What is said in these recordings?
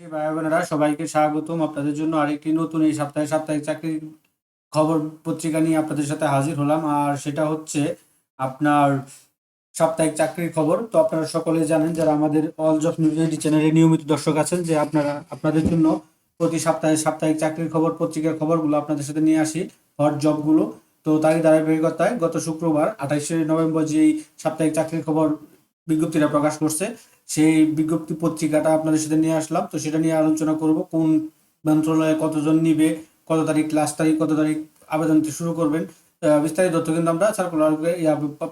ভাই বোনেরা, সবাইকে স্বাগতম আপনাদের জন্য আরেকটি নতুন এই সপ্তাহে সাপ্তাহিক চাকরির খবর পত্রিকা নিয়ে আপনাদের সাথে হাজির হলাম। আর সেটা হচ্ছে আপনার সাপ্তাহিক চাকরির খবর। তো আপনারা সকলে জানেন যারা আমাদের অল জব নিউজ এইটি চ্যানেলের নিয়মিত দর্শক আছেন যে আপনারা, আপনাদের জন্য প্রতি সপ্তাহে সাপ্তাহিক চাকরির খবর, পত্রিকার খবরগুলো আপনাদের সাথে নিয়ে আসি, হট জবগুলো। তো তারই ধারাবাহিকতায় গত শুক্রবার আঠাইশে নভেম্বর যেই সাপ্তাহিক চাকরির খবর বিজ্ঞপ্তিটা প্রকাশ করছে। সেই বিজ্ঞপ্তি পত্রিকাটা আপনাদের সাথে নিয়ে আসলাম। তো সেটা নিয়ে আলোচনা করব, কোন মন্ত্রণালয়ে কতজন নিবে, কত তারিখ লাস্ট তারিখ, কত তারিখ আবেদন শুরু করবেন বিস্তারিত তথ্য কিন্তু আমরা সার্কুলার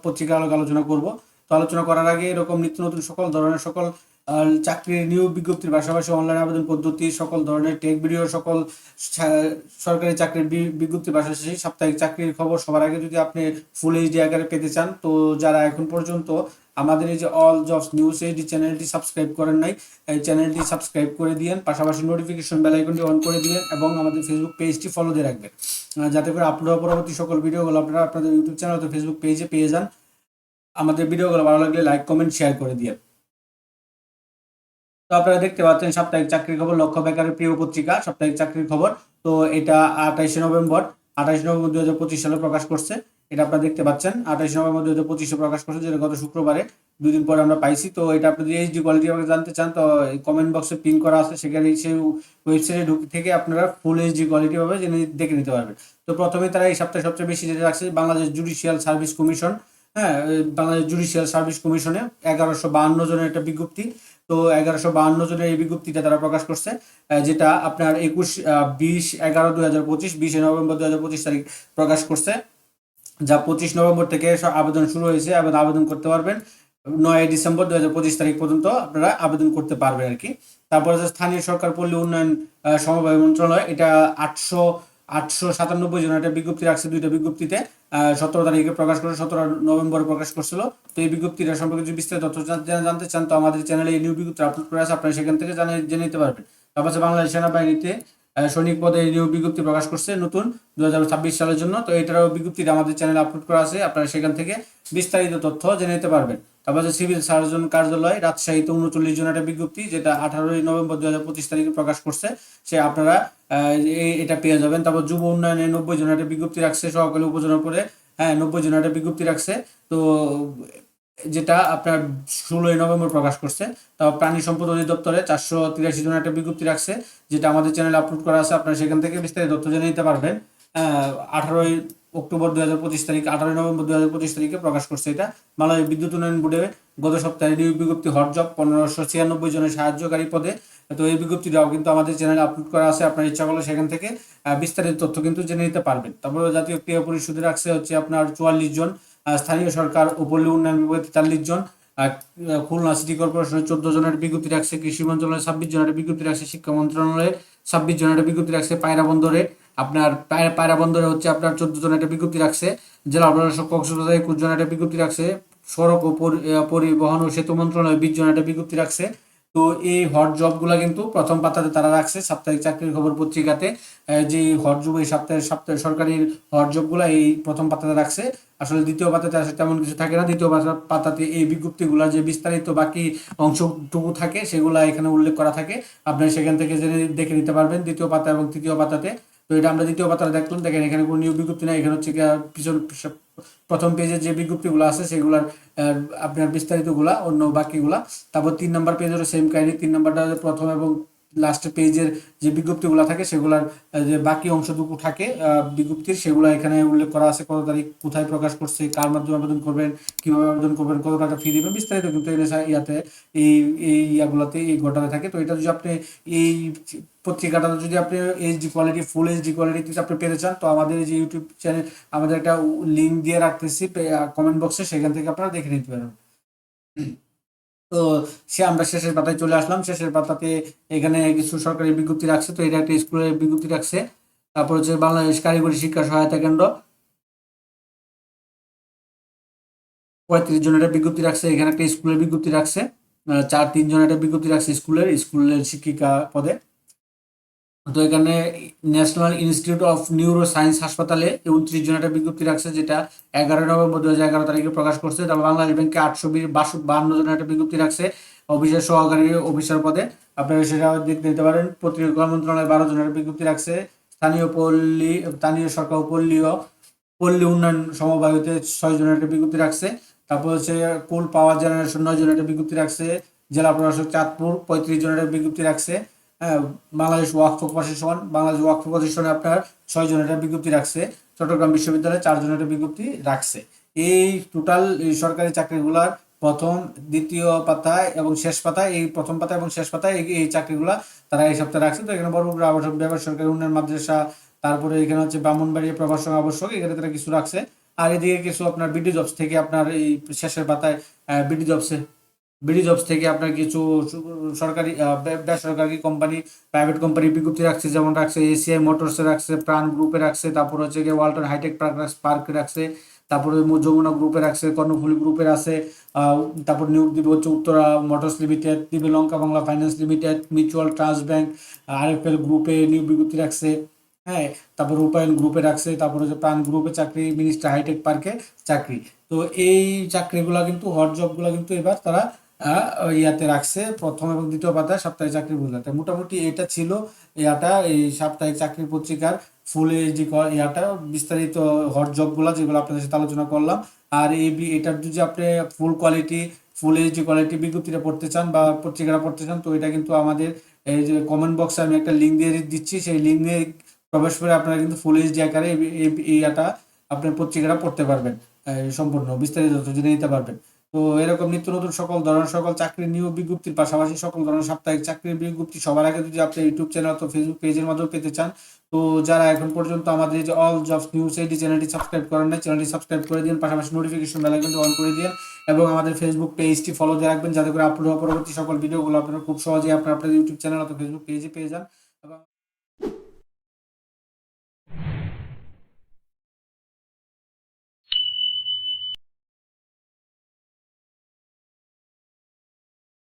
পত্রিকা আলোক আলোচনা করব। তো আলোচনা করার আগে এরকম নিত্য নতুন সকল ধরনের সকল চাকরির নিয়োগ বিজ্ঞপ্তির পাশাপাশি অনলাইন আবেদন পদ্ধতি, সকল ধরনের টেক ভিডিও সকল সরকারি চাকরির বিজ্ঞপ্তির পাশাপাশি সাপ্তাহিক চাকরির খবর সবার আগে যদি আপনি ফুল এইচডি আকারে পেতে চান, তো যারা এখন পর্যন্ত আমাদের এই যে অল জবস নিউজ এইচডি চ্যানেলটি সাবস্ক্রাইব করেন নাই, এই চ্যানেলটি সাবস্ক্রাইব করে দিয়েন, পাশাপাশি নোটিফিকেশন বেল আইকনটি অন করে দিবেন এবং আমাদের ফেসবুক পেজটি ফলো দিয়ে রাখবেন। যাতে করে আপলোড পরবর্তী সকল ভিডিওগুলো আপনারা আপনাদের ইউটিউব চ্যানেল অথবা ফেসবুক পেজে পেয়ে যান। আমাদের ভিডিওগুলো ভালো লাগলে লাইক কমেন্ট শেয়ার করে দিয়ে আপনারা দেখতে পাচ্ছেন সাপ্তাহিক চাকরির খবর, লক্ষ্য বেকারের প্রিয় পত্রিকা, সাপ্তাহিক চাকরির খবর। তো এটা আঠাইশে নভেম্বর আঠাইশে নভেম্বর দুই হাজার পঁচিশ সালে প্রকাশ করছে। এটা আপনারা দেখতে পাচ্ছেন, আঠাইশে নভেম্বর দু হাজার পঁচিশে প্রকাশ করছে, যেটা গত শুক্রবারে দুই দিন পরে আমরা পাইছি। তো এটা আপনি যদি এইচডি কোয়ালিটি আমাকে জানতে চান, তো কমেন্ট বক্সে পিন করা আছে, সেখানে সেই ওয়েবসাইটে ঢুকে থেকে আপনারা ফুল এইচডি কোয়ালিটি পাবে জেনে দেখে নিতে পারবেন। তো প্রথমে তারা এই সপ্তাহে সবচেয়ে বেশি যেটা রাখছে, বাংলাদেশ জুডিশিয়াল সার্ভিস কমিশন হ্যাঁ বাংলাদেশ জুডিশিয়াল সার্ভিস কমিশনে এগারোশো বাহান্ন জনের একটা বিজ্ঞপ্তি। তো এগারোশো বাহান্ন জনের এই বিজ্ঞপ্তিটা তারা প্রকাশ করছে যেটা আপনার একুশ বিশ, এগারো দুই হাজার পঁচিশ, বিশে নভেম্বর দুই হাজার পঁচিশ তারিখ প্রকাশ করছে। যা পঁচিশ নভেম্বর থেকে আবেদন শুরু হয়েছে এবং আবেদন করতে পারবেন। নয় ডিসেম্বর দুই হাজার পঁচিশ তারিখ পর্যন্ত আপনারা আবেদন করতে পারবেন আর কি। তারপরে স্থানীয় সরকার পল্লী উন্নয়ন সমবায় মন্ত্রণালয়, এটা আটশো আটশো সাতানব্বই জন। একটা বিজ্ঞপ্তি রাখছে দুইটা বিজ্ঞপ্তিতে। সতেরো তারিখে প্রকাশ করে সতেরো নভেম্বরে প্রকাশ করছিল। তো এই বিজ্ঞপ্তিটা সম্পর্কে যদি বিস্তারিত তথ্য জানতে চান, তো আমাদের চ্যানেলে এই নিউ বিজ্ঞপ্তি আপলোড করে আছে, আপনারা সেখান থেকে জানে, জেনে নিতে পারবেন। তারপর বাংলাদেশ সেনাবাহিনীতে সৈনিক পদে এই নিয়োগ বিজ্ঞপ্তি প্রকাশ করছে, নতুন দু হাজার ছাব্বিশ সালের জন্য। তো এটারও বিজ্ঞপ্তিটা আমাদের চ্যানেলে আপলোড করা আছে, আপনারা সেখান থেকে বিস্তারিত তথ্য জেনে নিতে পারবেন। তারপর আছে সিভিল সার্জন কার্যালয় রাজশাহীতে উনচল্লিশ জন একটা বিজ্ঞপ্তি, যেটা আঠারোই নভেম্বর দু হাজার পঁচিশ তারিখে প্রকাশ করছে। সে আপনারা এটা পেয়ে যাবেন। তারপর যুব উন্নয়নে নব্বই জন একটা বিজ্ঞপ্তি রাখছে সহকালী উপজেলা পরে হ্যাঁ নব্বই জন একটা বিজ্ঞপ্তি রাখছে। তো, যেটা আপনার ষোলোই নভেম্বর প্রকাশ করছে। তারপর প্রাণী সম্পদ অধিদপ্তরে চারশো তিরাশি জন একটা বিজ্ঞপ্তি রাখছে, যেটা আমাদের চ্যানেলে আপলোড করা আছে। আপনারা সেখান থেকে বিস্তারিত তথ্য জেনে নিতে পারবেন। আঠারোই অক্টোবর দুই হাজার পঁচিশ তারিখ আঠারোই নভেম্বর দুই হাজার পঁচিশ তারিখে প্রকাশ করছে এটা। বাংলাদেশ বিদ্যুৎ উন্নয়ন বোর্ডে গত সপ্তাহে নিয়োগ বিজ্ঞপ্তি হট পনেরোশো ছিয়ানব্বই জনের সাহায্যকারী পদে। তো এই বিজ্ঞপ্তিটাও কিন্তু আমাদের চ্যানেলে আপলোড করা আছে, আপনার ইচ্ছা করলে সেখান থেকে বিস্তারিত তথ্য কিন্তু জেনে নিতে পারবেন। তারপরে জাতীয় ক্রিয়া পরিষদে রাখছে হচ্ছে আপনার চুয়াল্লিশ জন স্থানীয় সরকার ও পল্লী উন্নয়ন বিভাগে তেতাল্লিশ জন খুলনা সিটি কর্পোরেশনের চোদ্দ জনের বিজ্ঞপ্তি রাখছে, কৃষি মন্ত্রণালয়ে ছাব্বিশ জনের বিজ্ঞপ্তি রাখছে, শিক্ষা মন্ত্রণালয়ে ছাব্বিশ জনের বিজ্ঞপ্তি রাখছে, পায়রা বন্দরে আপনার পায়রা- বন্দরে হচ্ছে আপনার চোদ্দ জন একটা বিজ্ঞপ্তি রাখছে। জেলা প্রশাসক কক্সবাজার একুশ জনের একটা বিজ্ঞপ্তি রাখছে। সড়ক ও পরিবহন ও সেতু মন্ত্রণালয় বিশ জন একটা বিজ্ঞপ্তি রাখছে। তো এই হট জবগুলা কিন্তু প্রথম পাতাতে তারা রাখছে সাপ্তাহিক চাকরির খবর পত্রিকাতে। যে হট জব এই সপ্তাহের সপ্তাহে সরকারি হট জবগুলা এই প্রথম পাতাতে রাখছে। আসলে দ্বিতীয় পাতাতে আসলে তেমন কিছু থাকে না। দ্বিতীয় পাতা- পাতাতে এই বিজ্ঞপ্তিগুলা যে বিস্তারিত বাকি অংশটুকু থাকে সেগুলা এখানে উল্লেখ করা থাকে। আপনি সেখান থেকে জেনে দেখে নিতে পারবেন দ্বিতীয় পাতা এবং তৃতীয় পাতাতে। তো এটা আমরা দ্বিতীয় পাতাটা দেখলাম। দেখেন, এখানে কোনো নিয়োগ বিজ্ঞপ্তি নাই, এখানে হচ্ছে পিছন প্রথম পেজে যে বিজ্ঞপ্তিগুলো আছে, সেগুলার আপনার বিস্তারিতগুলা, অন্য বাকিগুলা তারপর তিন নম্বর পেজেরও সেম কাহিনী, তিন নম্বরটা প্রথম এবং লাস্ট পেজের যে বিজ্ঞপ্তিগুলো থাকে, সেগুলার যে বাকি অংশটুকু থাকে বিজ্ঞপ্তির, সেগুলো এখানে উল্লেখ করা আছে, কত তারিখ কোথায় প্রকাশ করছে, কার মাধ্যমে আবেদন করবেন, কীভাবে আবেদন করবেন, কত টাকা ফি দিবেন, বিস্তারিত কিন্তু ইয়াতে, এই এই ইয়াগুলোতে এই ঘটনা থাকে। তো এটা যদি আপনি এই পত্রিকাটা যদি আপনি এইচডি কোয়ালিটি ফুল এইচডি কোয়ালিটিতে আপনি পেতে চান, তো আমাদের যে ইউটিউব চ্যানেল আমাদের একটা লিঙ্ক দিয়ে রাখতেছি কমেন্ট বক্সে সেখান থেকে আপনারা দেখে নিতে পারেন। তো সে আমরা শেষের পাতায় চলে আসলাম। শেষের পাতাতে এখানে কিছু সরকারি বিজ্ঞপ্তি রাখছে, তো এটা একটা স্কুলের বিজ্ঞপ্তি রাখছে। তারপর হচ্ছে বাংলাদেশ কারিগরি শিক্ষা সহায়তা কেন্দ্র। পঁয়ত্রিশ জনের একটা বিজ্ঞপ্তি রাখছে, এখানে একটা স্কুলের বিজ্ঞপ্তি রাখছে। চার, তিন জনের একটা বিজ্ঞপ্তি রাখছে স্কুলের স্কুলের শিক্ষিকা পদে। তো এখানে national institute of neuro science হাসপাতালে উনত্রিশ জন একটা বিজ্ঞপ্তি রাখছে যেটা এগারো নভেম্বর দু হাজার এগারো তারিখে প্রকাশ করছে। তারপর বাংলাদেশ ব্যাংকে আটশো বান্ন জন একটা বিজ্ঞপ্তি রাখছে অফিসের সহকারী অফিসার পদে। আপনারা সেটা দেখতে দিতে পারেন। প্রতিরক্ষা মন্ত্রণালয় বারো জনের বিজ্ঞপ্তি রাখছে। স্থানীয় পল্লী স্থানীয় সরকার পল্লীয় পল্লী উন্নয়ন সমবায়তে ছয় জনের একটা বিজ্ঞপ্তি রাখছে। তারপর হচ্ছে কোল পাওয়ার জেনারেশন নয় জনের একটা বিজ্ঞপ্তি রাখছে। জেলা প্রশাসক চাঁদপুর পঁয়ত্রিশ জনের বিজ্ঞপ্তি রাখছে। বাংলাদেশ ওয়াকফ প্রশাসন বাংলাদেশ ওয়াকফ প্রশাসনে আপনার ছয় জনের বিজ্ঞপ্তি রাখছে। চট্টগ্রাম বিশ্ববিদ্যালয়ে বিজ্ঞপ্তি রাখছে। এই টোটাল সরকারি চাকরিগুলার প্রথম, দ্বিতীয় পাতায় এবং শেষ পাতায়, এই প্রথম পাতায় এবং শেষ পাতায় এই- চাকরিগুলা তারা এই সপ্তাহে রাখছে। তো এখানে বড় আবাসন ব্যবহার সরকারি উন্নয়ন মাদ্রাসা, তারপরে এখানে হচ্ছে ব্রাহ্মণবাড়িয়া প্রভাষক আবশ্যক, এখানে তারা কিছু রাখছে। আর এদিকে কিছু আপনার বিডি জবস থেকে আপনার এই শেষের পাতায় বিডি জবসে বিডি জবস থেকে আপনার কিছু সরকারি বেসরকারি কোম্পানি প্রাইভেট কোম্পানি বিজ্ঞপ্তি রাখছে, যেমন রাখছে এসিআই মোটরসে রাখছে প্রাণ গ্রুপে রাখছে, তারপর হচ্ছে গিয়ে ওয়ালটন হাইটেক পার্ক পার্কে রাখছে, তারপরে যমুনা গ্রুপে রাখছে, কর্ণফুলি গ্রুপের আছে তারপর নিয়োগ দিবে হচ্ছে উত্তরা মোটরস লিমিটেড দিবে Lanka Bangla finance limited mutual trust bank RFL গ্রুপে নিয়োগ বিজ্ঞপ্তি রাখছে হ্যাঁ তারপর রূপায়ণ গ্রুপে রাখছে, তারপর হচ্ছে প্রাণ গ্রুপে চাকরি মিনিস্টার হাইটেক পার্কে চাকরি। তো এই চাকরিগুলো কিন্তু হট জবগুলো কিন্তু এবার তারা ইয়াতে রাখছে। প্রথম এবং দ্বিতীয় পাতায় সাপ্তাহিক চাকরি বুঝলাতে মোটামুটি এটা ছিল ইয়াটা, এই সাপ্তাহিক চাকরি পত্রিকার ফুল এইচডি ইয়াটা, বিস্তারিত হট জবগুলো যেগুলো আপনাদের সাথে আলোচনা করলাম। আর এই এটার যদি আপনি full quality full HD quality বিজ্ঞপ্তিটা পড়তে চান বা পত্রিকাটা পড়তে চান, তো এটা কিন্তু আমাদের এই যে কমেন্ট বক্সে আমি একটা লিঙ্ক দিয়ে দিচ্ছি। সেই লিঙ্ক দিয়ে প্রবেশ করে আপনারা কিন্তু ফুল এইচডি আকারে এই- ইয়াটা আপনার পত্রিকাটা পড়তে পারবেন। সম্পূর্ণ বিস্তারিত জেনে নিতে পারবেন। তো এরকম নিত্য নতুন সকল ধরনের সকল চাকরির নিয়োগ বিজ্ঞপ্তির পাশাপাশি সকল ধরনের সাপ্তাহিক চাকরির বিজ্ঞপ্তি সবার আগে যদি আপনি ইউটিউব চ্যানেল অথবা ফেসবুক পেজের মাধ্যমে পেতে চান, তো যারা এখন পর্যন্ত আমাদের যে অল জবস নিউজ এইটি চ্যানেলটি সাবস্ক্রাইব করেন না চ্যানেলটি সাবস্ক্রাইব করে দিন, পাশাপাশি নোটিফিকেশন বেল আইকনটি অন করে দিন এবং আমাদের ফেসবুক পেজটি ফলো দিয়ে রাখবেন, যাতে করে আপলোড হওয়া পরবর্তী সকল ভিডিওগুলো আপনারা খুব সহজেই আপনার আপনাদের ইউটিউব চ্যানেল অথবা ফেসবুক পেজে পেয়ে যান।